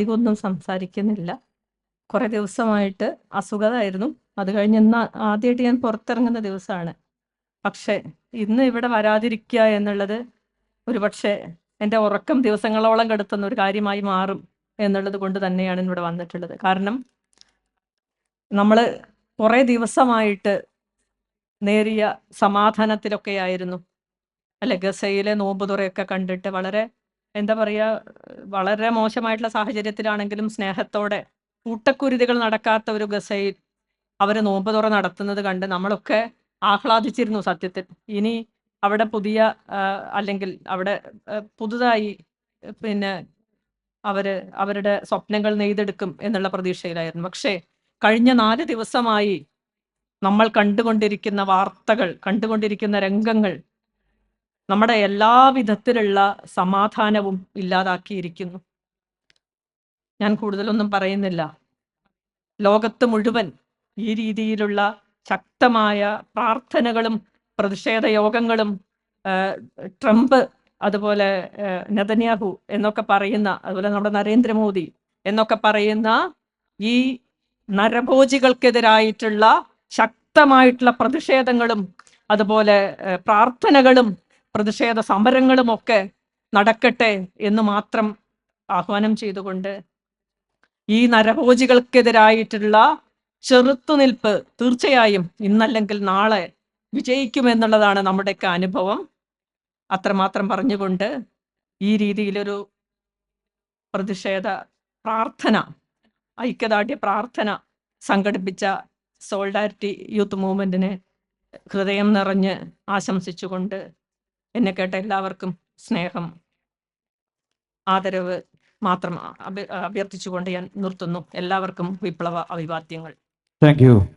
അധികമൊന്നും സംസാരിക്കുന്നില്ല. കുറേ ദിവസമായിട്ട് അസുഖമായിരുന്നു. അത് കഴിഞ്ഞ് ഇന്ന് ആദ്യമായിട്ട് ഞാൻ പുറത്തിറങ്ങുന്ന ദിവസമാണ്. പക്ഷേ ഇന്ന് ഇവിടെ വരാതിരിക്കുക എന്നുള്ളത് ഒരുപക്ഷെ എന്റെ ഉറക്കം ദിവസങ്ങളോളം കെടുത്തുന്ന ഒരു കാര്യമായി മാറും എന്നുള്ളത് കൊണ്ട് തന്നെയാണ് ഇവിടെ വന്നിട്ടുള്ളത്. കാരണം നമ്മൾ കുറേ ദിവസമായിട്ട് നേരിയ സമാധാനത്തിലൊക്കെ ആയിരുന്നു അല്ലെ ഗസയിലെ നോമ്പുതുറയൊക്കെ കണ്ടിട്ട് വളരെ എന്താ പറയുക വളരെ മോശമായിട്ടുള്ള സാഹചര്യത്തിലാണെങ്കിലും സ്നേഹത്തോടെ കൂട്ടക്കുരുതികൾ നടക്കാത്ത ഒരു ഗസയിൽ അവർ നോമ്പുതുറ നടത്തുന്നത് കണ്ട് നമ്മളൊക്കെ ആഹ്ലാദിച്ചിരുന്നു സത്യത്തിൽ. ഇനി അവിടെ പുതിയ അല്ലെങ്കിൽ അവിടെ പുതുതായി പിന്നെ അവർ അവരുടെ സ്വപ്നങ്ങൾ നെയ്തെടുക്കും എന്നുള്ള പ്രതീക്ഷയിലായിരുന്നു. പക്ഷേ കഴിഞ്ഞ നാല് ദിവസമായി നമ്മൾ കണ്ടുകൊണ്ടിരിക്കുന്ന വാർത്തകൾ കണ്ടുകൊണ്ടിരിക്കുന്ന രംഗങ്ങൾ നമ്മുടെ എല്ലാ വിധത്തിലുള്ള സമാധാനവും ഇല്ലാതാക്കിയിരിക്കുന്നു. ഞാൻ കൂടുതലൊന്നും പറയുന്നില്ല. ലോകത്ത് മുഴുവൻ ഈ രീതിയിലുള്ള ശക്തമായ പ്രാർത്ഥനകളും പ്രതിഷേധ യോഗങ്ങളും ട്രംപ് അതുപോലെ നതന്യാഹു എന്നൊക്കെ പറയുന്ന അതുപോലെ നമ്മുടെ നരേന്ദ്രമോദി എന്നൊക്കെ പറയുന്ന ഈ നരഭോജികൾക്കെതിരായിട്ടുള്ള ശക്തമായിട്ടുള്ള പ്രതിഷേധങ്ങളും അതുപോലെ പ്രാർത്ഥനകളും പ്രതിഷേധ സമരങ്ങളുമൊക്കെ നടക്കട്ടെ എന്ന് മാത്രം ആഹ്വാനം ചെയ്തുകൊണ്ട് ഈ നരഭോജികൾക്കെതിരായിട്ടുള്ള ചെറുത്തുനിൽപ്പ് തീർച്ചയായും ഇന്നല്ലെങ്കിൽ നാളെ വിജയിക്കുമെന്നുള്ളതാണ് നമ്മുടെയൊക്കെ അനുഭവം. അത്രമാത്രം പറഞ്ഞുകൊണ്ട് ഈ രീതിയിലൊരു പ്രതിഷേധ പ്രാർത്ഥന ഐക്യദാർഢ്യ പ്രാർത്ഥന സംഘടിപ്പിച്ച സോൾഡാരിറ്റി യൂത്ത് മൂവ്മെന്റിനെ ഹൃദയം നിറഞ്ഞ് ആശംസിച്ചുകൊണ്ട് എന്നെ കേട്ട എല്ലാവർക്കും സ്നേഹം ആദരവ് മാത്രം അഭ്യ- അഭ്യർത്ഥിച്ചുകൊണ്ട് ഞാൻ നിർത്തുന്നു. എല്ലാവർക്കും വിപ്ലവ അഭിവാദ്യങ്ങൾ. താങ്ക്